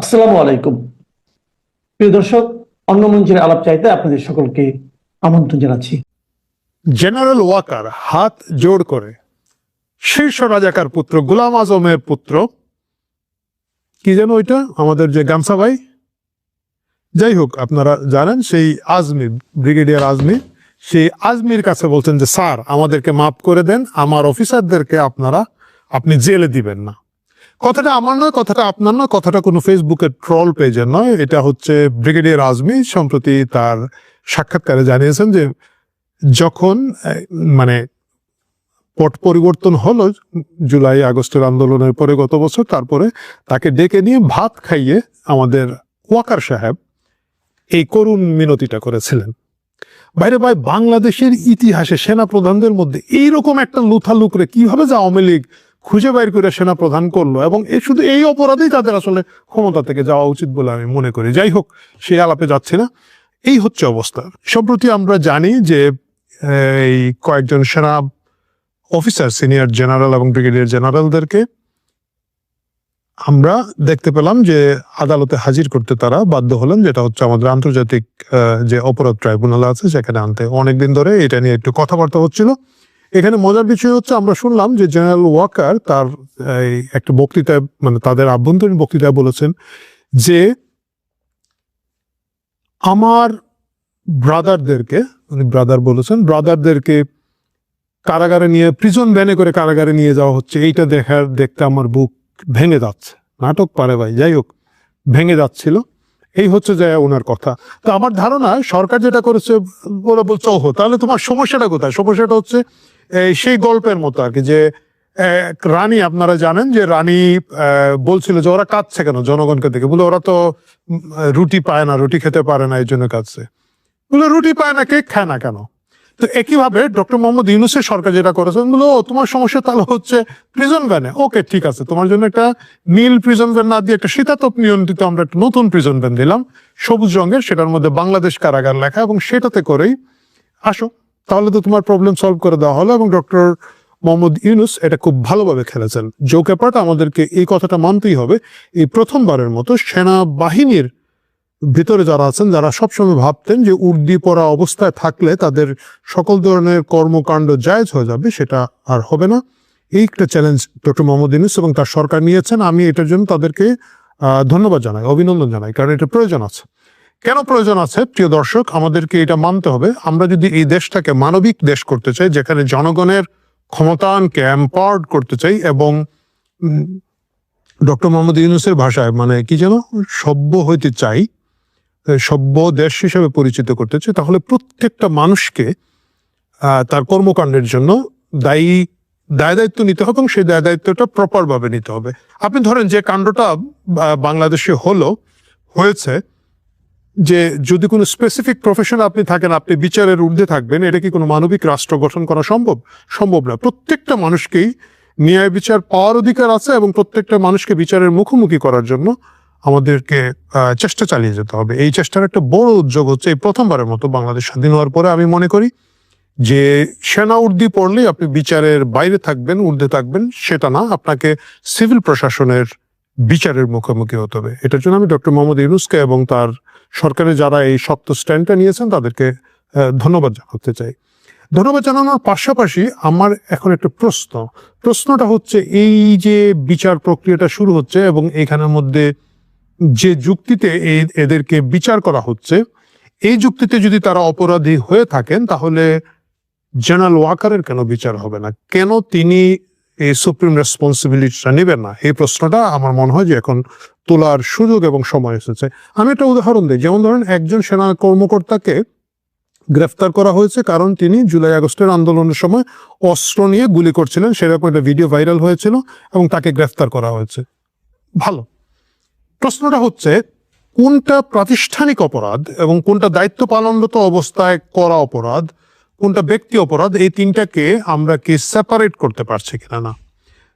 আসসালামু আলাইকুম। প্রিয় দর্শক, অন্য মঞ্চের আলাপ চাইতে আপনাদের সকলকে আমন্ত্রণ জানাচ্ছি। জেনারেল ওয়াকার হাত করে, শীর্ষ রাজাকার পুত্র, গোলাম আজমের পুত্র, কি যেন ওইটা? আমাদের যে গামসা ভাই? যাই হোক, আপনারা জানেন, সেই আজমি, ব্রিগেডিয়ার আজমি, সেই আজমির কাছে বলছেন যে, স্যার, আমাদেরকে মাফ করে দেন, আমার অফিসারদেরকে আপনারা, আপনি জেলে দিবেন না। কথাটা আমার নয়, কথাটা আপনার নয়, কথাটা কোনো ফেসবুকের ট্রল পেজের নয়। এটা হচ্ছে ব্রিগেডিয়ার আজমি সম্প্রতি তার সাক্ষাৎকারে জানিয়েছেন যে যখন মানে পট পরিবর্তন হলো জুলাই আগস্টের আন্দোলনের পরে গত বছর, তারপরে তাকে ডেকে নিয়ে ভাত খাইয়ে আমাদের ওয়াকার সাহেব এই করুণ মিনতিটা করেছিলেন। বাইরে ভাই, বাংলাদেশের ইতিহাসে সেনা প্রধানদের মধ্যে এইরকম একটা লুথালুকরে কীভাবে যে আওয়ামী লীগ খুঁজে বাইর করে সেনা প্রধান করল এবং এই শুধু এই অপরাধেই তাদের আসলে ক্ষমতা থেকে যাওয়া উচিত বলে আমি মনে করি। যাই হোক, সে আলাপে যাচ্ছে না। এই হচ্ছে অবস্থা। সম্প্রতি আমরা জানি যে, এই কয়েকজন সেনা অফিসার, সিনিয়র জেনারেল এবং ব্রিগেডিয়ার জেনারেলদেরকে আমরা দেখতে পেলাম যে আদালতে হাজির করতে তারা বাধ্য হলেন, যেটা হচ্ছে আমাদের আন্তর্জাতিক যে অপরাধ ট্রাইব্যুনাল আছে, সেখানে আনতে। অনেকদিন ধরে এটা নিয়ে একটু কথাবার্তা হচ্ছিল। এখানে মজার বিষয় হচ্ছে, আমরা শুনলাম যে জেনারেল ওয়াকার তার একটা বক্তৃতায় মানে তাদের আভ্যন্তরীণ বক্তৃতায় বলেছেন যে আমার ব্রাদারদেরকে উনি ব্রাদার বলেছেন ব্রাদারদেরকে কারাগারে নিয়ে প্রিজন ভ্যানে করে কারাগারে নিয়ে যাওয়া হচ্ছে। এইটা দেখার, দেখতে আমার বুক ভেঙে যাচ্ছে। নাটক পারে ভাই, যাই হোক, ভেঙে যাচ্ছিল। এই হচ্ছে যে ওনার কথা। তো আমার ধারণা, সরকার যেটা করেছে, বলে বলছে, ওহো, তাহলে তোমার সমস্যাটা কোথায়? সমস্যাটা হচ্ছে সেই গল্পের মতো আর কি যে রানী আপনারা জানেন যে রানী বলছিল যে ওরা কাঁদছে কেন জনগণকে দেখে? বলে ওরা তো রুটি পায় না রুটি খেতে পারে না এই জন্য কাঁদছে। বলে রুটি পায় না কেক খায় না কেন? তো একইভাবে ডক্টর মোহাম্মদ ইউনুসের সরকার যেটা করেছেন বলো "ও, তোমার সমস্যা তাহলে হচ্ছে প্রিজন ভ্যানে ওকে ঠিক আছে তোমার জন্য একটা নীল প্রিজন ভ্যান না দিয়ে একটা শীতাতপ নিয়ন্ত্রিত আমরা একটা নতুন প্রিজন ভ্যান দিলাম সবুজ রঙের সেটার মধ্যে বাংলাদেশ কারাগার লেখা এবং সেটাতে করেই আসো তাহলে তো তোমার প্রবলেম সলভ করে দেওয়া হলো এবং ডক্টর মোহাম্মদ ইউনুস এটা খুব ভালোভাবে খেলেছেন। জোকে পার্ট আমাদেরকে এই কথাটা মানতেই হবে, এই প্রথমবারের মতো সেনাবাহিনীর ভিতরে যারা আছেন, যারা সবসময় ভাবতেন যে উর্দি পরা অবস্থায় থাকলে তাদের সকল ধরনের কর্মকাণ্ড জায়জ হয়ে যাবে, সেটা আর হবে না। এই একটা চ্যালেঞ্জ ডক্টর মোহাম্মদ ইউনুস এবং তার সরকার নিয়েছেন। আমি এটার জন্য তাদেরকে ধন্যবাদ জানাই, অভিনন্দন জানাই, কারণ এটা প্রয়োজন আছে। কেন প্রয়োজন আছে? প্রিয় দর্শক, আমাদেরকে এটা মানতে হবে। আমরা যদি এই দেশটাকে মানবিক দেশ করতে চাই, যেখানে জনগণের ক্ষমতায়নকে এম্পাওয়ার্ড করতে চাই এবং ডক্টর মোহাম্মদ ইউনুসের ভাষায় মানে কি যেন, সভ্য হইতে চাই সভ্য দেশ হিসেবে পরিচিত করতে চাই, তাহলে প্রত্যেকটা মানুষকে তার কর্মকাণ্ডের জন্য দায়ী, দায় দায়িত্ব নিতে হবে এবং সেই দায় দায়িত্বটা প্রপার ভাবে নিতে হবে। আপনি ধরেন যে কাণ্ডটা বাংলাদেশে হলো, হয়েছে যে যদি কোনো স্পেসিফিক প্রফেশন আপনি থাকেন, আপনি বিচারের ঊর্ধ্বে থাকবেন, এটা কি কোনো মানবিক রাষ্ট্র গঠন করা সম্ভব? সম্ভব না। প্রত্যেকটা মানুষকেই ন্যায় বিচার পাওয়ার অধিকার আছে এবং প্রত্যেকটা মানুষকে বিচারের মুখোমুখি করার জন্য আমাদেরকে চেষ্টা চালিয়ে যেতে হবে। এই চেষ্টার একটা বড় উদ্যোগ হচ্ছে এই প্রথমবারের মতো বাংলাদেশ স্বাধীন হওয়ার পরে আমি মনে করি যে সেনা উর্দি পড়লেই আপনি বিচারের বাইরে থাকবেন, ঊর্ধ্বে থাকবেন, সেটা না। আপনাকে সিভিল প্রশাসনের বিচারের মুখোমুখি হতে হবে। এটার জন্য আমি ডক্টর মোহাম্মদ ইউনুসকে এবং তার সরকারের যারা এই শক্ত স্ট্যান্ডটা নিয়েছেন, তাদেরকে ধন্যবাদ জানাতে চাই। ধন্যবাদ জানানোর পাশাপাশি আমার এখন একটা প্রশ্ন। প্রশ্নটা হচ্ছে, এই যে বিচার প্রক্রিয়াটা শুরু হচ্ছে এবং এখানের মধ্যে যে যুক্তিতে এদেরকে বিচার করা হচ্ছে, এই যুক্তিতে যদি তারা অপরাধী হয়ে থাকেন, তাহলে জেনারেল ওয়াকারের কেন বিচার হবে না? কেন তিনি এই সুপ্রিম রেসপন্সিবিলিটিটা নেবেন না। এই প্রশ্নটা আমার মনে হয় যে এখন তোলার সুযোগ এবং সময় এসেছে। আমি একটা উদাহরণ দিই। যেমন ধরেন একজন সেনা কর্মকর্তাকে গ্রেফতার করা হয়েছে কারণ তিনি জুলাই আগস্টের আন্দোলনের সময় অস্ত্র নিয়ে গুলি করছিলেন। সেরকম একটা ভিডিও ভাইরাল হয়েছিল এবং তাকে গ্রেফতার করা হয়েছে। ভালো। প্রশ্নটা হচ্ছে, কোনটা প্রাতিষ্ঠানিক অপরাধ এবং কোনটা দায়িত্ব পালনরত অবস্থায় করা অপরাধ কোনটা ব্যক্তি অপরাধ, এই তিনটাকে আমরা কি সেপারেট করতে পারছি কিনা না।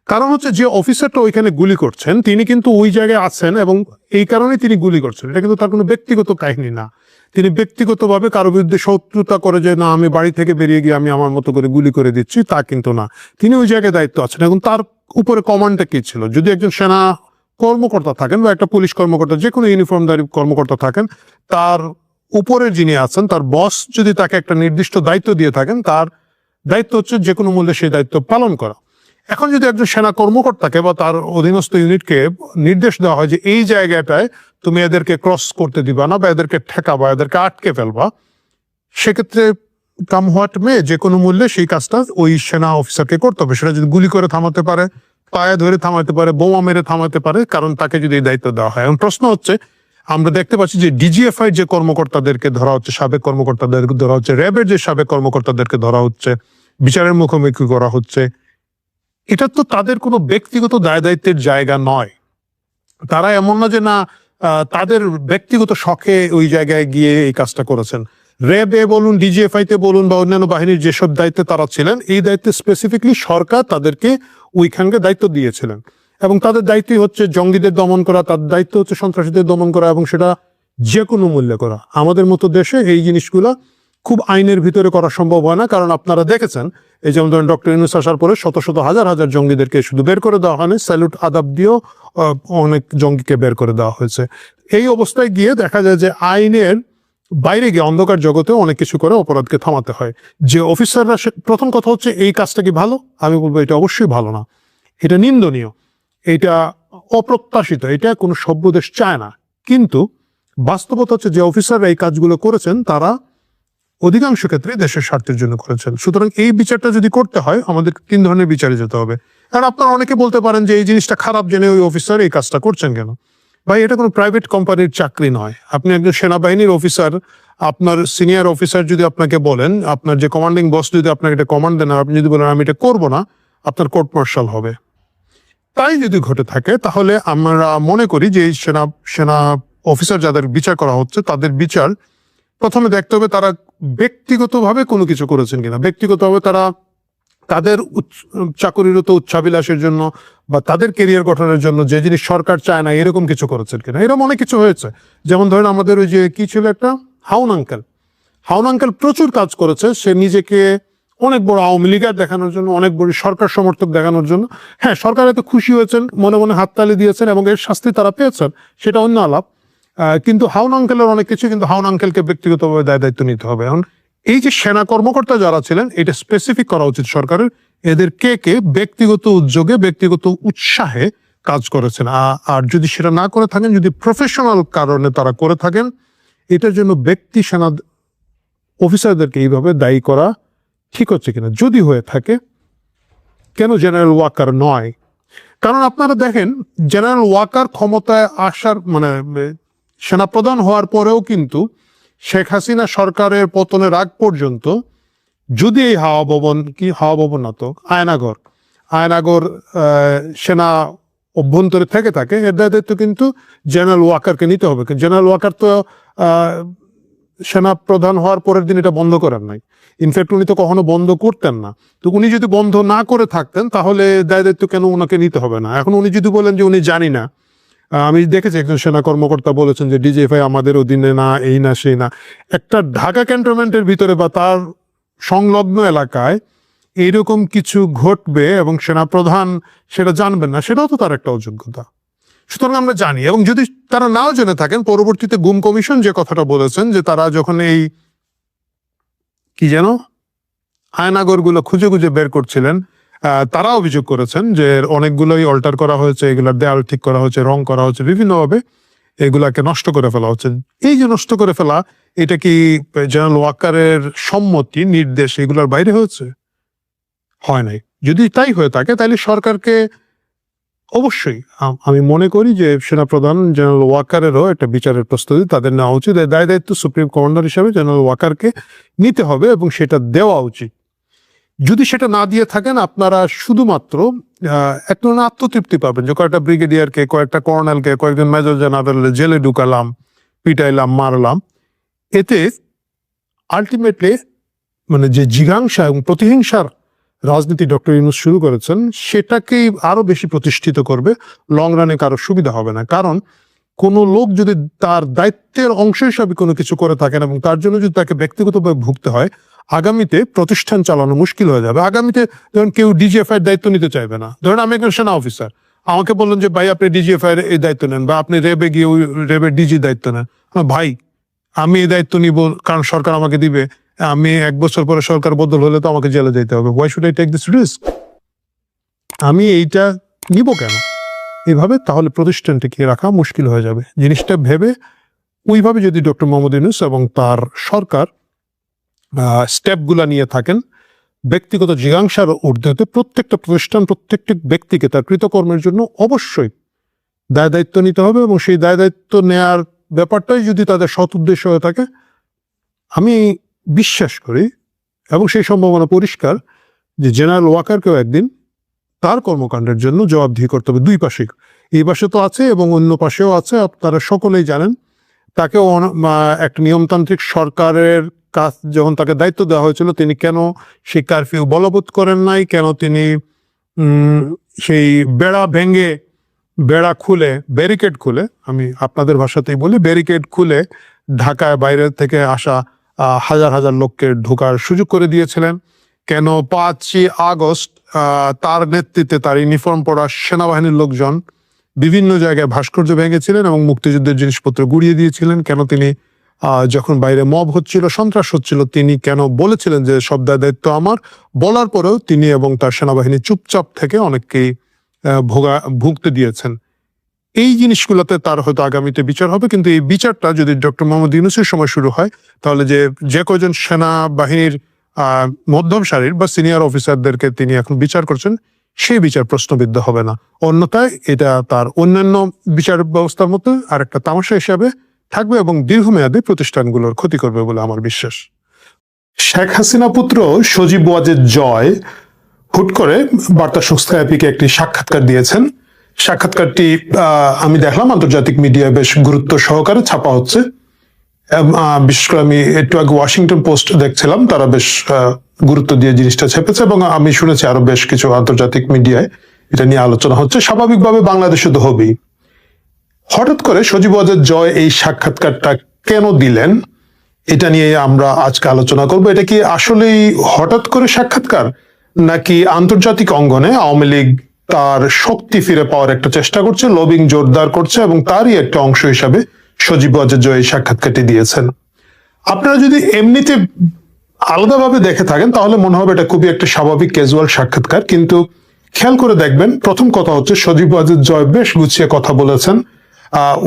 কারণ হচ্ছে যে অফিসারটা ওইখানে গুলি করছেন, তিনি কিন্তু ওই জায়গায় আছেন এবং এই কারণে তিনি গুলি করছেন। এটা কিন্তু তার কোনো ব্যক্তিগত কাহিনী না। তিনি ব্যক্তিগতভাবে কারও বিরুদ্ধে শত্রুতা করে যে, না, আমি বাড়ি থেকে বেরিয়ে গিয়ে আমি আমার মতো করে গুলি করে দিচ্ছি, তা কিন্তু না। তিনি ওই জায়গায় দায়িত্ব আছেন এখন তার উপরে কমান্ডটা কি ছিল? যদি একজন সেনা কর্মকর্তা থাকেন বা একটা পুলিশ কর্মকর্তা, যে কোনো ইউনিফর্মধারী কর্মকর্তা থাকেন, তার উপরে যিনি আছেন, তার বস যদি তাকে একটা নির্দিষ্ট দায়িত্ব দিয়ে থাকেন, তার দায়িত্ব হচ্ছে যে কোনো মূল্যে সেই দায়িত্ব পালন করা। এখন যদি একজন সেনা কর্মকর্তাকে বা তার অধীনস্থ ইউনিটকে নির্দেশ দেওয়া হয় যে এই জায়গাটায় তুমি এদেরকে ক্রস করতে দিবা না বা এদেরকে ঠেকাবা, এদেরকে আটকে ফেলবা, সেক্ষেত্রে কাম হোয়াট মে, যে কোনো মূল্যে সেই কাজটা ওই সেনা অফিসারকে করতে হবে। সেটা যদি গুলি করে থামাতে পারে, পায়ে ধরে থামাতে পারে, বোমা মেরে থামাতে পারে, কারণ তাকে যদি এই দায়িত্ব দেওয়া হয়। এখন প্রশ্ন হচ্ছে আমরা দেখতে পাচ্ছি যে ডিজিএফআই যে কর্মকর্তাদেরকে ধরা হচ্ছে, সাবেক কর্মকর্তাদেরকে ধরা হচ্ছে, র্যাবের যে সাবেক কর্মকর্তাদেরকে ধরা হচ্ছে, বিচারের মুখোমুখি করা হচ্ছে, এটা তো তাদের কোনো ব্যক্তিগত দায় দায়িত্বের জায়গা নয়। তারা এমন না যে না তাদের ব্যক্তিগত শখে ওই জায়গায় গিয়ে এই কাজটা করেছেন। র্যাবে বলুন ডিজিএফআই তে বলুন বা অন্যান্য বাহিনীর যেসব দায়িত্বে তারা ছিলেন, এই দায়িত্বে স্পেসিফিকলি সরকার তাদেরকে ওইখানকে দায়িত্ব দিয়েছিলেন। এবং তাদের দায়িত্বই হচ্ছে জঙ্গিদের দমন করা, তাদের দায়িত্ব হচ্ছে সন্ত্রাসীদের দমন করা এবং সেটা যে কোনো মূল্যে করা। আমাদের মতো দেশে এই জিনিসগুলো খুব আইনের ভিতরে করা সম্ভব হয় না, কারণ আপনারা দেখেছেন, এই যেমন ধরেন ডক্টর ইউনুস আসার পরে শত শত হাজার হাজার জঙ্গিদেরকে শুধু বের করে দেওয়া হয়নি, স্যালুট, আদাব দিয়েও অনেক জঙ্গিকে বের করে দেওয়া হয়েছে। এই অবস্থায় গিয়ে দেখা যায় যে আইনের বাইরে গিয়ে অন্ধকার জগতে অনেক কিছু করে অপরাধকে থামাতে হয়। যে অফিসাররা প্রথম কথা হচ্ছে, এই কাজটা কি ভালো? আমি বলব, এটা অবশ্যই ভালো না। এটা নিন্দনীয়। এটা অপ্রত্যাশিত, এটা কোনো সভ্য দেশ চায় না। কিন্তু বাস্তবতা হচ্ছে যে অফিসাররা এই কাজগুলো করেছেন, তারা অধিকাংশ ক্ষেত্রে দেশের স্বার্থের জন্য করেছেন। সুতরাং এই বিচারটা যদি করতে হয়, আমাদের তিন ধরনের বিচারে যেতে হবে। কারণ আপনারা অনেকে বলতে পারেন যে এই জিনিসটা খারাপ জেনে ওই অফিসার এই কাজটা করছেন কেন? ভাই, এটা কোনো প্রাইভেট কোম্পানির চাকরি নয়। আপনি একজন সেনাবাহিনীর অফিসার আপনার সিনিয়র অফিসার যদি আপনাকে বলেন, আপনার যে কমান্ডিং বস যদি আপনাকে এটা কমান্ড দেন আপনি যদি বলেন, আমি এটা করব না, আপনার কোর্ট মার্শাল হবে। তাই যদি ঘটে থাকে, তাহলে আমরা মনে করি যে সেনা সেনা অফিসার যাদের বিচার করা হচ্ছে, তাদের বিচার প্রথমে দেখতে হবে তারা ব্যক্তিগতভাবে কোনো কিছু করেছেন কিনা। ব্যক্তিগতভাবে তারা তাদের চাকরিরত উচ্চাবিলাসের জন্য বা তাদের কেরিয়ার গঠনের জন্য যে জিনিস সরকার চায় না, এরকম কিছু করেছেন কিনা। এরকম অনেক কিছু হয়েছে। যেমন ধরেন আমাদের ওই যে কি ছিল একটা? হাউন আঙ্কেল। হাউন আঙ্কেল প্রচুর কাজ করেছে। সে নিজেকে অনেক বড় আওয়ামী লীগার দেখানোর জন্য, অনেক বড় সরকার সমর্থক দেখানোর জন্য। হ্যাঁ সরকার এতে খুশি হয়েছেন, মনে মনে হাততালি দিয়েছেন এবং এর শাস্তি তারা পেয়েছেন, সেটা অন্য আলাপ। কিন্তু হাউন আঙ্কেলের অনেক কিছু কিন্তু হাউন আঙ্কেলকে ব্যক্তিগতভাবে দায় দায়িত্ব নিতে হবে। এখন এই যে সেনা কর্মকর্তা যারা ছিলেন, এটা স্পেসিফিক করা উচিত সরকারের, এদের কে কে ব্যক্তিগত উদ্যোগে, ব্যক্তিগত উৎসাহে কাজ করেছেন। আর যদি সেটা না করে থাকেন, যদি প্রফেশনাল কারণে তারা করে থাকেন, এটার জন্য ব্যক্তি সেনা অফিসারদেরকে এইভাবে দায়ী করা ঠিক হচ্ছে কিনা? যদি হয়ে থাকে, কেন জেনারেল ওয়াকার নয়? কারণ আপনারা দেখেন জেনারেল ওয়াকার ক্ষমতায় আসার মানে সেনাপ্রধান হওয়ার পরেও কিন্তু শেখ হাসিনা সরকারের পতনের আগ পর্যন্ত যদি এই হাওয়া ভবন, কি হাওয়া ভবন না তো, আয়নাগর আয়নাগর সেনা অভ্যন্তরে থেকে থাকে, এর দায় দায়িত্ব কিন্তু জেনারেল ওয়াকারকে নিতে হবে। জেনারেল ওয়াকার তো সেনা প্রধান হওয়ার পরের দিন এটা বন্ধ করেন নাই। ইনফ্যাক্ট উনি তো কখনো বন্ধ করতেন না। তো উনি যদি বন্ধ না করে থাকতেন, তাহলে দায় দায়িত্ব কেন ওনাকে নিতে হবে না? এখন উনি যদি বলেন যে উনি জানি না আমি দেখেছি একজন সেনা কর্মকর্তা বলেছেন যে ডিজিএফআই আমাদের অধীনে না, এই না, সেই না। একটা ঢাকা ক্যান্টনমেন্টের ভিতরে বা তার সংলগ্ন এলাকায় এইরকম কিছু ঘটবে এবং সেনাপ্রধান সেটা জানবেন না, সেটাও তো তার একটা অযোগ্যতা। সুতরাং আমরা জানি এবং যদি তারা নাও জেনে থাকেন, পরবর্তীতে গুম কমিশন যে কথাটা বলেছেন যে তারা যখন এই কি যেন আয়নাগরগুলো খুঁজে খুঁজে বের করছিলেন তারা অভিযোগ করেছেন যে অনেকগুলোই অল্টার করা হয়েছে, এগুলার দেয়াল ঠিক করা হয়েছে, রং করা হয়েছে, বিভিন্নভাবে এগুলাকে নষ্ট করে ফেলা হচ্ছে। এই যে নষ্ট করে ফেলা, এটা কি জেনারেল ওয়াকারের সম্মতি, নির্দেশ এগুলার বাইরে হয়েছে? হয় নাই। যদি তাই হয়ে থাকে তাহলে সরকারকে অবশ্যই, আমি মনে করি যে সেনাপ্রধান জেনারেল ওয়াকারেরও একটা বিচারের প্রস্তুতি তাদের নেওয়া উচিত। দায় দায়িত্ব সুপ্রিম কমান্ডার হিসাবে জেনারেল ওয়াকারকে নিতে হবে এবং সেটা দেওয়া উচিত। যদি সেটা না দিয়ে থাকেন, আপনারা শুধুমাত্র এক ধরনের আত্মতৃপ্তি পাবেন যে কয়েকটা ব্রিগেডিয়ারকে, কয়েকটা কর্নেলকে, কয়েকজন মেজর জেনারেল জেলে ঢুকালাম, পিটাইলাম, মারলাম। এতে আলটিমেটলি মানে যে জিঘাংসা এবং প্রতিহিংসার রাজনীতি ডক্টর ইউনুস শুরু করেছেন, সেটাকেই আরও বেশি প্রতিষ্ঠিত করবে। লং রানে কারও সুবিধা হবে না। কারণ কোনো লোক যদি তার দায়িত্বের অংশ হিসাবে কোনো কিছু করে থাকেন এবং তার জন্য যদি তাকে ব্যক্তিগতভাবে ভুগতে হয়, আগামীতে প্রতিষ্ঠান চালানো মুশকিল হয়ে যাবে। আগামীতে ধরুন কেউ ডিজিএফআই দায়িত্ব নিতে চাইবে না। ধরুন আমি একজন সেনা অফিসার আমাকে বললেন যে, ভাই, আপনি ডিজিএফআই এর এই দায়িত্ব নেন বা আপনি রেবে গিয়ে রেবের ডিজি দায়িত্ব নেন। ভাই, আমি এই দায়িত্ব নিব কারণ সরকার আমাকে দিবে। আমি এক বছর পরে সরকার বদল হলে তো আমাকে জেলে যেতে হবে। Why should I take this risk আমি এইটা নিব কেন? এভাবে তাহলে প্রতিষ্ঠান টিকিয়ে রাখা মুশকিল হয়ে যাবে। জিনিসটা ভেবে ওইভাবে যদি ডক্টর মোহাম্মদ ইউনুস এবং তার সরকার স্টেপগুলা নিয়ে থাকেন, ব্যক্তিগত জিজ্ঞাসার ঊর্ধ্বতে প্রত্যেকটা প্রতিষ্ঠান, প্রত্যেকটি ব্যক্তিকে তার কৃতকর্মের জন্য অবশ্যই দায় দায়িত্ব নিতে হবে এবং সেই দায় দায়িত্ব নেয়ার ব্যাপারটাই যদি তাদের সৎ উদ্দেশ্য হয়ে থাকে, আমি বিশ্বাস করি এবং সেই সম্ভাবনা পরিষ্কার যে জেনারেল ওয়াকারকেও একদিন তার কর্মকাণ্ডের জন্য জবাবদিহি করতে হবে দুই পাশে। এই পাশে তো আছে এবং অন্য পাশেও আছে, আপনারা সকলেই জানেন। তাকেও একটা নিয়মতান্ত্রিক সরকারের কাজ যখন তাকে দায়িত্ব দেওয়া হয়েছিল, তিনি কেন সেই কারফিউ বলবৎ করেন নাই? কেন তিনি সেই বেড়া ভেঙে, বেড়া খুলে, ব্যারিকেড খুলে, আমি আপনাদের ভাষাতেই বলি, ব্যারিকেড খুলে ঢাকায় বাইরে থেকে আসা হাজার হাজার লোককে ঢোকার সুযোগ করে দিয়েছিলেন। কেন পাঁচই আগস্ট তার নেতৃত্বে তার ইউনিফর্ম পরা সেনাবাহিনীর লোকজন বিভিন্ন জায়গায় ভাস্কর্য ভেঙেছিলেন এবং মুক্তিযুদ্ধের জিনিসপত্র গুড়িয়ে দিয়েছিলেন। কেন তিনি যখন বাইরে মব হচ্ছিল, সন্ত্রাস হচ্ছিল, তিনি কেন বলেছিলেন যে সব দায় দায়িত্ব আমার? বলার পরেও তিনি এবং তার সেনাবাহিনী চুপচাপ থেকে অনেককেই ভোগা, ভুগতে দিয়েছেন। এই জিনিসগুলোতে তার হয়তো আগামীতে বিচার হবে, কিন্তু এই বিচারটা যদি ডক্টর মোহাম্মদ ইউনুসের সময় শুরু হয়, তাহলে যে যে কজন সেনাবাহিনীর মধ্যম সারির বা সিনিয়র অফিসারদেরকে তিনি এখন বিচার করছেন, সেই বিচার প্রশ্নবিদ্ধ হবে না। অন্যথায় এটা তার অন্যান্য বিচার ব্যবস্থার মতো আর একটা তামাশা হিসাবে থাকবে এবং দীর্ঘমেয়াদী প্রতিষ্ঠানগুলোর ক্ষতি করবে বলে আমার বিশ্বাস। শেখ হাসিনা পুত্র সজীব ওয়াজেদ জয় হুট করে বার্তা সংস্থা একটি সাক্ষাৎকার দিয়েছেন। সাক্ষাৎকারটি আমি দেখলাম, আন্তর্জাতিক মিডিয়ায় বেশ গুরুত্ব সহকারে ছাপা হচ্ছে। বিশেষ করে আমি একটু আগে ওয়াশিংটন পোস্ট দেখছিলাম, তারা বেশ গুরুত্ব দিয়ে জিনিসটা ছেপেছে এবং আমি শুনেছি আরও বেশ কিছু আন্তর্জাতিক মিডিয়ায় এটা নিয়ে আলোচনা হচ্ছে। স্বাভাবিকভাবে বাংলাদেশে তো হবেই। হঠাৎ করে সজীব ওয়াজেদ জয় এই সাক্ষাৎকারটা কেন দিলেন, এটা নিয়ে আমরা আজকে আলোচনা করব। এটা কি আসলেই হঠাৎ করে সাক্ষাৎকার, নাকি আন্তর্জাতিক অঙ্গনে আওয়ামী লীগ তার শক্তি ফিরে পাওয়ার একটা চেষ্টা করছে, লবিং জোরদার করছে এবং তারই একটা অংশ হিসাবে সজীব ওয়াজেদ জয় এই সাক্ষাৎকারটি দিয়েছেন। আপনারা যদি এমনিতে আলাদাভাবে দেখে থাকেন, তাহলে মনে হবে এটা খুবই একটা স্বাভাবিক ক্যাজুয়াল সাক্ষাৎকার। কিন্তু খেয়াল করে দেখবেন, প্রথম কথা হচ্ছে সজীব ওয়াজেদ জয় বেশ গুছিয়ে কথা বলেছেন।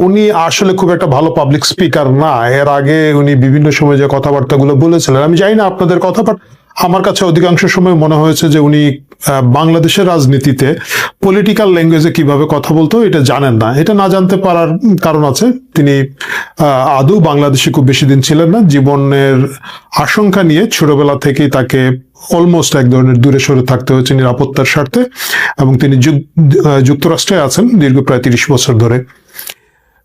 উনি আসলে খুব একটা ভালো পাবলিক স্পিকার না। এর আগে উনি বিভিন্ন সময় যে কথাবার্তাগুলো বলেছিলেন, আমি জানি না আপনাদের কথা বাট আমার কাছে অধিকাংশ সময় মনে হয়েছে যে উনি বাংলাদেশের রাজনীতিতে পলিটিক্যাল ল্যাঙ্গুয়েজে কীভাবে কথা বলতো এটা জানেন না। এটা না জানতে পারার কারণ আছে। তিনি আদৌ বাংলাদেশে খুব বেশি দিন ছিলেন না। জীবনের আশঙ্কা নিয়ে ছোটবেলা থেকেই তাকে অলমোস্ট এক ধরনের দূরে সরে থাকতে হয়েছে নিরাপত্তার স্বার্থে এবং তিনি যুক- যুক্তরাষ্ট্রে আছেন দীর্ঘ প্রায় তিরিশ বছর ধরে।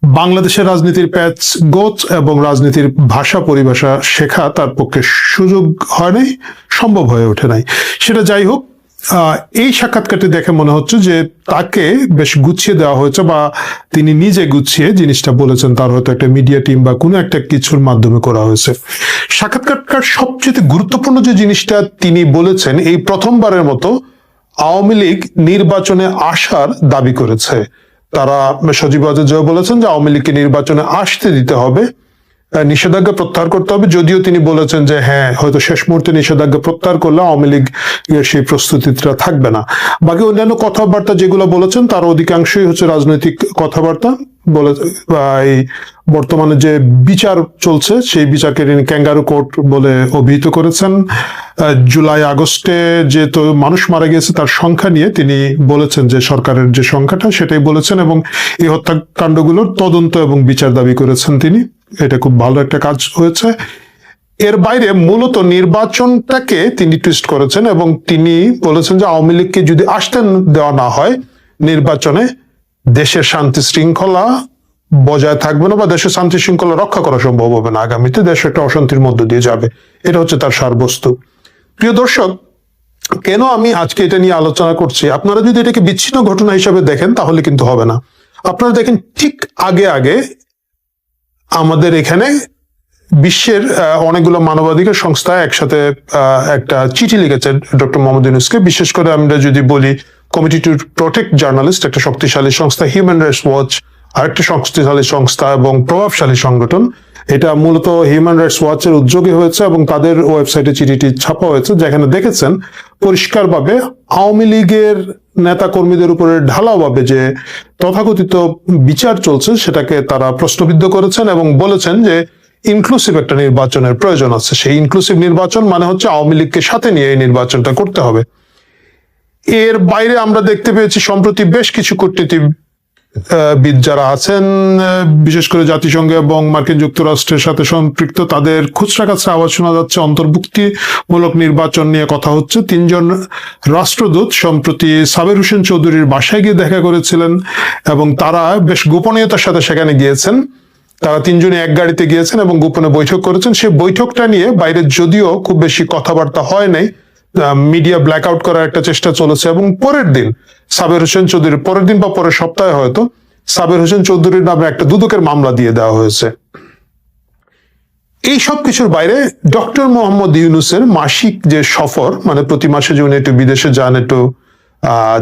বাংলাদেশের রাজনীতির প্যাচ গোচ এবং রাজনীতির ভাষা পরিভাষা শেখা তার পক্ষে সুযোগ হয় নাই, সম্ভব হয়ে ওঠে নাই। সেটা যাই হোক এই সাক্ষাৎকারটি দেখে মনে হচ্ছে যে তাকে বেশ গুছিয়ে দেওয়া হয়েছে বা তিনি নিজে গুছিয়ে জিনিসটা বলেছেন, তার হয়তো একটা মিডিয়া টিম বা কোনো একটা কিছুর মাধ্যমে করা হয়েছে। সাক্ষাৎকারটার সবচেয়ে গুরুত্বপূর্ণ যে জিনিসটা তিনি বলেছেন, এই প্রথমবারের মতো আওয়ামী লীগ নির্বাচনে আসার দাবি করেছে। তারা সজীব আজাদ বলেছেন যে আওয়ামী লীগকে নির্বাচনে আসতে দিতে হবে নিষেধাজ্ঞা প্রত্যাহার করতে হবে। যদিও তিনি বলেছেন যে হ্যাঁ হয়তো শেষ মুহূর্তে নিষেধাজ্ঞা প্রত্যাহার করলে আওয়ামী লীগ সেই প্রস্তুতিটা থাকবে না। বাকি অন্যান্য কথাবার্তা যেগুলো বলেছেন, তার অধিকাংশই হচ্ছে রাজনৈতিক কথাবার্তা। বলে এই বর্তমানে যে বিচার চলছে, সেই বিচারকে তিনি ক্যাঙ্গারু কোর্ট বলে অভিহিত করেছেন। জুলাই আগস্টে যে তো মানুষ মারা গিয়েছে, তার সংখ্যা নিয়ে তিনি বলেছেন যে সরকারের যে সংখ্যাটা, সেটাই বলেছেন এবং এই হত্যাকাণ্ডগুলোর তদন্ত এবং বিচার দাবি করেছেন তিনি। এটা খুব ভালো একটা কাজ হয়েছে। এর বাইরে মূলত নির্বাচনটাকে তিনি টুইস্ট করেছেন এবং তিনি বলেছেন যে আওয়ামী লীগকে যদি আসতেন দেওয়া না হয় নির্বাচনে দেশের শান্তি শৃঙ্খলা বজায় থাকবে না বা দেশের শান্তি শৃঙ্খলা রক্ষা করা সম্ভব হবে না আগামীতে দেশ একটা অশান্তির মধ্য দিয়ে যাবে। এটা হচ্ছে তার সারবস্তু। প্রিয় দর্শক, কেন আমি আজকে এটা নিয়ে আলোচনা করছি? আপনারা যদি এটাকে বিচ্ছিন্ন ঘটনা হিসাবে দেখেন, তাহলে কিন্তু হবে না। আপনারা দেখেন, ঠিক আগে আগে আমাদের এখানে বিশ্বের অনেকগুলো মানবাধিকার সংস্থা একসাথে একটা চিঠি লিখেছে ডক্টর মোহাম্মদ ইউনুসকে। বিশেষ করে আমরা যদি বলি কমিটি টু প্রোটেক্ট জার্নালিস্ট একটা শক্তিশালী সংস্থা হিউম্যান রাইটস ওয়াচ আরেকটা শক্তিশালী সংস্থা এবং প্রভাবশালী সংগঠন। এটা মূলত হিউম্যান রাইটস ওয়াচের উদ্যোগে হয়েছে এবং তাদের ওয়েবসাইটে চিঠিটি ছাপা হয়েছে, যেখানে দেখেছেন পরিষ্কারভাবে আওয়ামী লীগের নেতা কর্মীদের উপরে ঢালাওভাবে যে তথাকথিত বিচার চলছে, সেটাকে তারা প্রশ্নবিদ্ধ করেছেন এবং বলেছেন যে ইনক্লুসিভ একটা নির্বাচনের প্রয়োজন আছে। সেই ইনক্লুসিভ নির্বাচন মানে হচ্ছে আওয়ামী লীগকে সাথে নিয়ে এই নির্বাচনটা করতে হবে। এর বাইরে আমরা দেখতে পেয়েছি, সম্প্রতি বেশ কিছু কূটনীতি বিদ যারা আছেন বিশেষ করে জাতিসংঘ এবং মার্কিন যুক্তরাষ্ট্রের সাথে সম্পৃক্ত, তাদের খুচরা কাছে আওয়াজ শোনা যাচ্ছে, অন্তর্ভুক্তিমূলক নির্বাচন নিয়ে কথা হচ্ছে। তিনজন রাষ্ট্রদূত সম্প্রতি সাবের হোসেন চৌধুরীর বাসায় গিয়ে দেখা করেছিলেন এবং তারা বেশ গোপনীয়তার সাথে সেখানে গিয়েছেন। তারা তিনজনে এক গাড়িতে গিয়েছেন এবং গোপনে বৈঠক করেছেন। সেই বৈঠকটা নিয়ে বাইরে যদিও খুব বেশি কথাবার্তা হয় নাই। মিডিয়া ব্ল্যাক আউট করার একটা চেষ্টা চলেছে এবং পরের দিন সাবের হোসেন চৌধুরী, পরের দিন বা পরের সপ্তাহে হয়তো সাবের হোসেন চৌধুরীর নামে একটা দুদকের মামলা দিয়ে দেওয়া হয়েছে। এই সব কিছুর বাইরে ডক্টর মোহাম্মদ ইউনুসের মাসিক যে সফর মানে প্রতি মাসে যে উনি একটু বিদেশে যান, একটু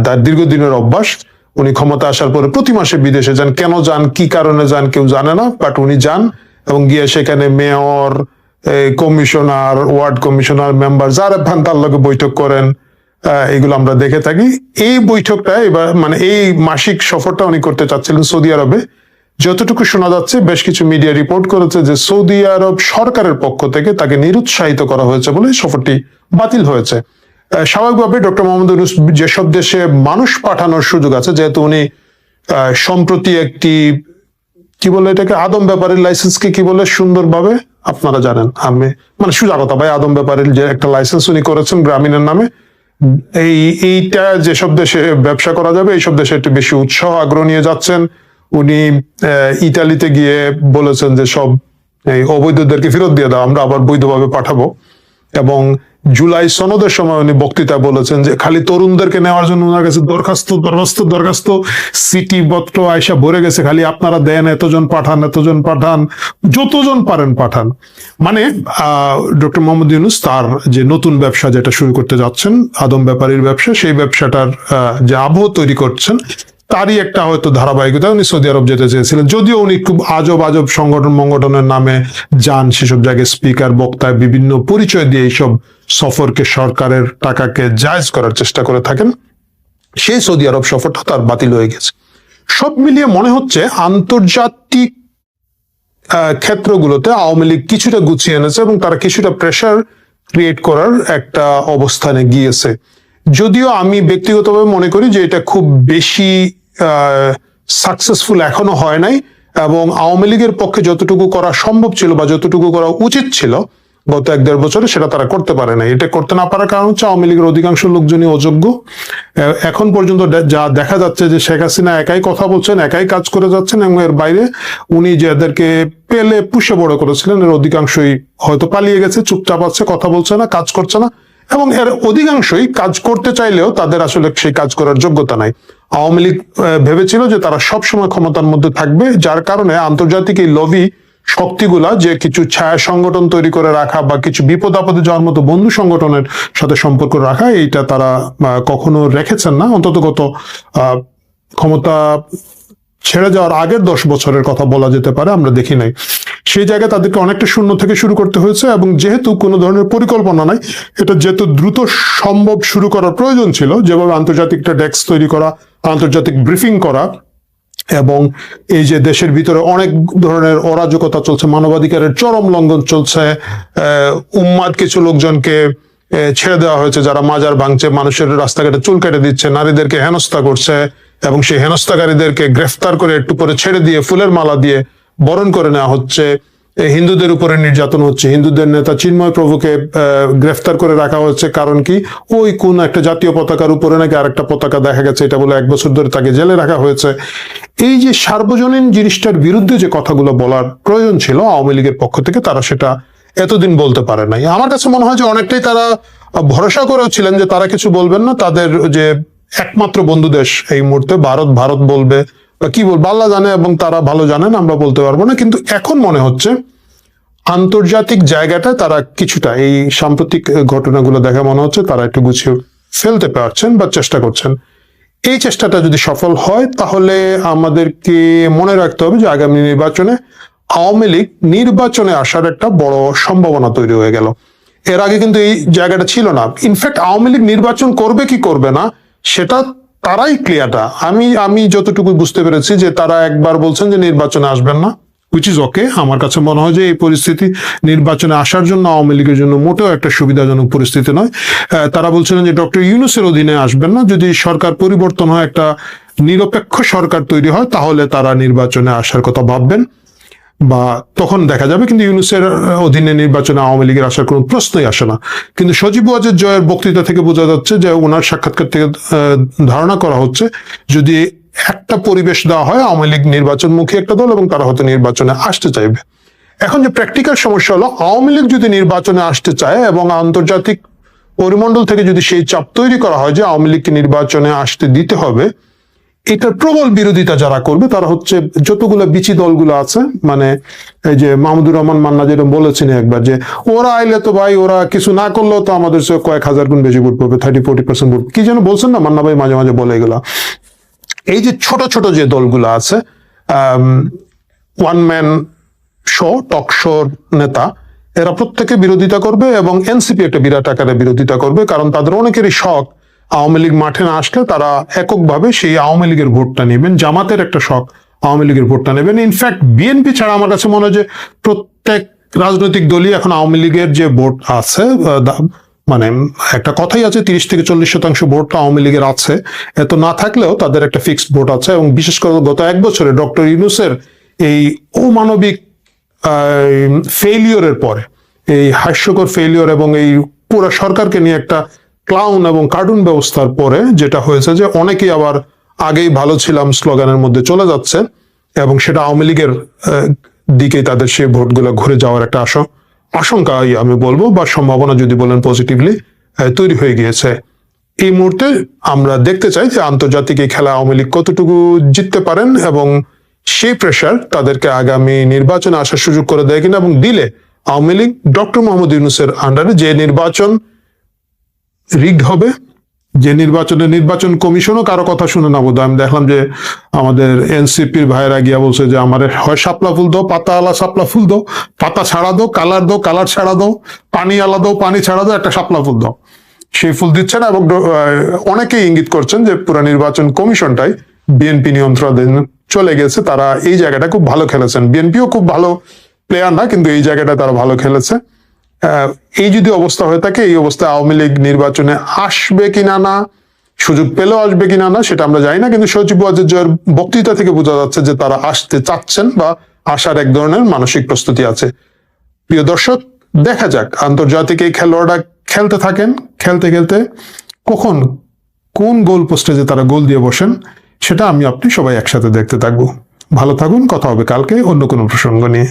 তার দীর্ঘদিনের অভ্যাস, উনি ক্ষমতা আসার পরে প্রতি মাসে বিদেশে যান। কেন যান, কি কারণে যান কেউ জানে না বাট উনি যান এবং গিয়ে সেখানে mayor commissioner, ward commissioner, member, যারা ভান তার বৈঠক করেন এগুলো আমরা দেখে থাকি। এই বৈঠকটা এবার মানে এই মাসিক সফরটা উনি করতে চাচ্ছিলেন সৌদি আরবে। যতটুকু শোনা যাচ্ছে, বেশ কিছু মিডিয়া রিপোর্ট করেছে যে সৌদি আরব সরকারের পক্ষ থেকে তাকে নিরুৎসাহিত করা হয়েছে বলে সফরটি বাতিল হয়েছে। স্বাভাবিকভাবে ডক্টর মোহাম্মদ ইউনুস যেসব দেশে মানুষ পাঠানোর সুযোগ আছে, যেহেতু উনি সম্প্রতি একটি, কি বলে এটাকে, আদম ব্যাপারের লাইসেন্সকে কি বলে, সুন্দরভাবে আপনারা জানেন, আমি মানে সুজাগতা ভাই আদম ব্যাপারে যে একটা লাইসেন্স উনি করেছেন গ্রামীণের নামে, এই এইটা যেসব দেশে ব্যবসা করা যাবে, এইসব দেশে একটু বেশি উৎসাহ, আগ্রহ নিয়ে যাচ্ছেন। উনি ইতালিতে গিয়ে বলেছেন যে সব এই অবৈধদেরকে ফেরত দিয়ে দাও, আমরা আবার বৈধভাবে পাঠাবো। এবং জুলাই সনদের সময় উনি বক্তৃতা বলেছেন যে খালি তরুণদেরকে নেওয়ার জন্য ওনার কাছে দরখাস্ত দরখাস্ত দরখাস্ত, সিটি পত্র আয়সা ভরে গেছে, খালি আপনারা দেন, এতজন পাঠান এতজন পাঠান, যতজন পারেন পাঠান। মানে ডক্টর মোহাম্মদ ইউনুস তার যে নতুন ব্যবসা যেটা শুরু করতে যাচ্ছেন, আদম ব্যাপারীর ব্যবসা, সেই ব্যবসাটার যে আবহ তৈরি করছেন, তারই একটা হয়তো ধারাবাহিকতা উনি সৌদি আরব যেতে চেয়েছিলেন। যদিও উনি খুব আজব আজব সংগঠন মঙ্গঠনের নামে যান, সেসব জায়গায় স্পিকার বক্তায় বিভিন্ন পরিচয় দিয়ে এইসব সফরকে, সরকারের টাকাকে জায়জ করার চেষ্টা করে থাকেন, সেই সৌদি আরব সফরটা তার বাতিল হয়ে গেছে। সব মিলিয়ে মনে হচ্ছে আন্তর্জাতিক ক্ষেত্রগুলোতে আওয়ামী লীগ কিছুটা গুছিয়ে এনেছে এবং তারা কিছুটা প্রেশার ক্রিয়েট করার একটা অবস্থানে গিয়েছে। যদিও আমি ব্যক্তিগতভাবে মনে করি যে এটা খুব বেশি সাকসেসফুল এখনও হয় নাই এবং আওয়ামী লীগের পক্ষে যতটুকু করা সম্ভব ছিল বা যতটুকু করা উচিত ছিল গত এক দেড় বছরে সেটা তারা করতে পারে না এটা করতে না পারার কারণ হচ্ছে আওয়ামী লীগের অধিকাংশ লোকজনই অযোগ্য। এখন পর্যন্ত যা দেখা যাচ্ছে যে শেখ হাসিনা একাই কথা বলছেন, একাই কাজ করে যাচ্ছেন এবং এর বাইরে উনি যাদেরকে পেলে পুষে বড় করেছিলেন, এর অধিকাংশই হয়তো পালিয়ে গেছে, চুপচাপ আছে, কথা বলছে না, কাজ করছে না এবং এর অধিকাংশই কাজ করতে চাইলেও তাদের আসলে সেই কাজ করার যোগ্যতা নাই। আওয়ামী লীগ ভেবেছিল যে তারা সব সময় ক্ষমতার মধ্যে থাকবে, যার কারণে আন্তর্জাতিক এই লবি শক্তিগুলা যে কিছু ছায়া সংগঠন তৈরি করে রাখা বা কিছু বিপদ আপদে যাওয়ার মতো বন্ধু সংগঠনের সাথে সম্পর্ক রাখা, এইটা তারা কখনো রেখেছেন না। অন্তত গত ক্ষমতা ছেড়ে যাওয়ার আগের দশ বছরের কথা বলা যেতে পারে, আমরা দেখি নাই। সেই জায়গায় তাদেরকে অনেকটা শূন্য থেকে শুরু করতে হয়েছে এবং যেহেতু কোনো ধরনের পরিকল্পনা নাই, এটা যেহেতু দ্রুত সম্ভব শুরু করার প্রয়োজন ছিল, যেভাবে আন্তর্জাতিকটা ডেস্ক তৈরি করা, আন্তর্জাতিক ব্রিফিং করা এবং এই যে দেশের ভিতরে অনেক ধরনের অরাজকতা চলছে, মানবাধিকারের চরম লঙ্ঘন চলছে উম্মাদ কিছু লোকজনকে ছেড়ে দেওয়া হয়েছে যারা মাজার ভাঙছে, মানুষের রাস্তাঘাটে চুল কেটে দিচ্ছে, নারীদেরকে হেনস্থা করছে এবং সেই হেনস্থাকারীদেরকে গ্রেফতার করে একটু করে ছেড়ে দিয়ে, ফুলের মালা দিয়ে বরণ করে নেওয়া হচ্ছে। হিন্দুদের উপরে নির্যাতন হচ্ছে। হিন্দুদের নেতা চিন্ময় প্রভুকে গ্রেফতার করে রাখা হচ্ছে কারণ কি? ওই কোন একটা জাতীয় পতাকার উপরে নাকি আরেকটা পতাকা দেখা গেছে, এটা বলে এক বছর ধরে তাকে জেলে রাখা হয়েছে। এই যে সার্বজনীন জিনিসটার বিরুদ্ধে যে কথাগুলো বলার প্রয়োজন ছিল, আওয়ামী লীগের পক্ষ থেকে তারা সেটা এতদিন বলতে পারে নাই। আমার কাছে মনে হয় যে অনেকটাই তারা ভরসা করেও ছিলেন যে তারা কিছু বলবেন না। তাদের যে একমাত্র বন্ধু দেশ এই মুহূর্তে, ভারত ভারত বলবে। কি বলব আল্লাহ জানে এবং তারা ভালো জানেন আমরা বলতে পারব না, কিন্তু এখন মনে হচ্ছে আন্তর্জাতিক জায়গাটা তারা কিছুটা এই সাম্প্রতিক ঘটনাগুলো দেখে মনে হচ্ছে তারা একটু গুছিয়ে ফেলতে পারছেন বা চেষ্টা করছেন। এই চেষ্টাটা যদি সফল হয়, তাহলে আমাদেরকে মনে রাখতে হবে যে আগামী নির্বাচনে আওয়ামী লীগ নির্বাচনে আসার একটা বড় সম্ভাবনা তৈরি হয়ে গেল। এর আগে কিন্তু এই জায়গাটা ছিল না। ইনফ্যাক্ট আওয়ামী লীগ নির্বাচন করবে কি করবে না, সেটা তারাই ক্লিয়ারটা আমি আমি যতটুকু বুঝতে পেরেছি যে তারা একবার বলছেন যে নির্বাচনে আসবেন না উইচ ইজ ওকে আমার কাছে মনে হয় যে এই পরিস্থিতি নির্বাচনে আসার জন্য আওয়ামী লীগের জন্য মোটেও একটা সুবিধাজনক পরিস্থিতি নয়। তারা বলছিলেন যে ডক্টর ইউনুসের অধীনে আসবেন না। যদি সরকার পরিবর্তন হয়, একটা নিরপেক্ষ সরকার তৈরি হয়, তাহলে তারা নির্বাচনে আসার কথা ভাববেন। বা তখন দেখা যাবে, কিন্তু ইউনুসের অধীনে নির্বাচনে আওয়ামী লীগের আসার কোনো প্রশ্নই আসে না। কিন্তু সজীব ওয়াজের জয়ের বক্তৃতা থেকে বোঝা যাচ্ছে যে ওনার সাক্ষাৎকার থেকে ধারণা করা হচ্ছে, যদি একটা পরিবেশ দেওয়া হয়, আওয়ামী লীগ নির্বাচন নির্বাচনমুখী একটা দল এবং তারা হয়তো নির্বাচনে আসতে চাইবে। এখন যে প্র্যাকটিক্যাল সমস্যা হলো, আওয়ামী লীগ যদি নির্বাচনে আসতে চায় এবং আন্তর্জাতিক পরিমণ্ডল থেকে যদি সেই চাপ তৈরি করা হয় যে আওয়ামী লীগকে নির্বাচনে আসতে দিতে হবে এটার প্রবল বিরোধিতা যারা করবে, তারা হচ্ছে যতগুলো বিচি দলগুলো আছে মানে এই যে মাহমুদুর রহমান মান্না যেরকম বলেছেন একবার যে, ওরা আইলে তো ভাই ওরা কিছু না করলেও তো আমাদের কয়েক হাজার গুণ বেশি ভোট পাবে থার্টি ফোর্টি পার্সেন্ট ভোট। কি যেন বলছেন না, মান্না ভাই মাঝে মাঝে বলে এগুলা। এই যে ছোট ছোট যে দলগুলো আছে ওয়ান ম্যান শো টক শোর নেতা, এরা প্রত্যেকে বিরোধিতা করবে এবং এনসিপি একটা বিরাট আকারে বিরোধিতা করবে, কারণ তাদের অনেকেরই শখ আওয়ামী লীগ মাঠে না আসলে তারা এককভাবে সেই আওয়ামী লীগের ভোটটা নেবেন। জামাতের একটা শখ, আওয়ামী লীগের ভোটটা নেবেন। ইনফ্যাক্ট বিএনপি ছাড়া আমার কাছে মনে হয় যে প্রত্যেক রাজনৈতিক দলই এখন আওয়ামী লীগের যে ভোট আছে মানে একটা কথাই আছে, তিরিশ থেকে চল্লিশ শতাংশ ভোটটা আওয়ামী লীগের আছে। এত না থাকলেও তাদের একটা ফিক্সড ভোট আছে এবং বিশেষ করে গত এক বছরে ডক্টর ইউনুসের এই অমানবিক ফেলিওরের পরে, এই হাস্যকর ফেলিওর এবং এই পুরো সরকারকে নিয়ে একটা ক্লাউন এবং কার্টুন ব্যবস্থার পরে যেটা হয়েছে যে অনেকেই আবার আগেই ভালো ছিলাম স্লোগানের মধ্যে চলে যাচ্ছে এবং সেটা আওয়ামী লীগের দিকেই তাদের সেই ভোটগুলো ঘুরে যাওয়ার একটা আশ, আশঙ্কাই আমি বলব বা সম্ভাবনা যদি বলেন পজিটিভলি তৈরি হয়ে গিয়েছে। এই মুহূর্তে আমরা দেখতে চাই যে আন্তর্জাতিক এই খেলা আওয়ামী লীগ কতটুকু জিততে পারেন এবং সেই প্রেশার তাদেরকে আগামী নির্বাচনে আসার সুযোগ করে দেয় কিনা এবং দিলে আওয়ামী লীগ ডক্টর মোহাম্মদ ইউনুসের আন্ডারে যে নির্বাচন রিগড হবে, যে নির্বাচনে নির্বাচন কমিশনও কারও কথা শুনে না বোধ আমি দেখলাম যে আমাদের এনসিপির ভাইয়েরা গিয়া বলছে যে, আমার হয় সাপলা ফুল দাও, পাতা আলা সাপলা ফুল দাও, পাতা ছাড়া দাও, কালার দাও, কালার ছাড়া দাও, পানি আলা দাও, পানি ছাড়া দাও, একটা শাপলা ফুল দাও। সেই ফুল দিচ্ছে না এবং অনেকেই ইঙ্গিত করছেন যে, পুরো নির্বাচন কমিশনটাই বিএনপি নিয়ন্ত্রণাধীন চলে গেছে, তারা এই জায়গাটা খুব ভালো খেলেছেন। বিএনপিও খুব ভালো প্লেয়ার না, কিন্তু এই জায়গাটা তারা ভালো খেলেছে। এই যদি অবস্থা হয়ে থাকে, এই অবস্থায় আওয়ামী লীগ নির্বাচনে আসবে কিনা না, সুযোগ পেলেও আসবে কিনা না, সেটা আমরা জানি না, কিন্তু সচিব জয়ের বক্তৃতা থেকে বোঝা যাচ্ছে যে তারা আসতে চাচ্ছেন বা আসার এক ধরনের মানসিক প্রস্তুতি আছে। প্রিয় দর্শক, দেখা যাক, আন্তর্জাতিক এই খেলোয়াড়রা খেলতে থাকেন, খেলতে খেলতে কখন কোন গোল পোস্টে যে তারা গোল দিয়ে বসেন, সেটা আমি আপনি সবাই একসাথে দেখতে থাকব। ভালো থাকুন, কথা হবে কালকে অন্য কোনো প্রসঙ্গ নিয়ে।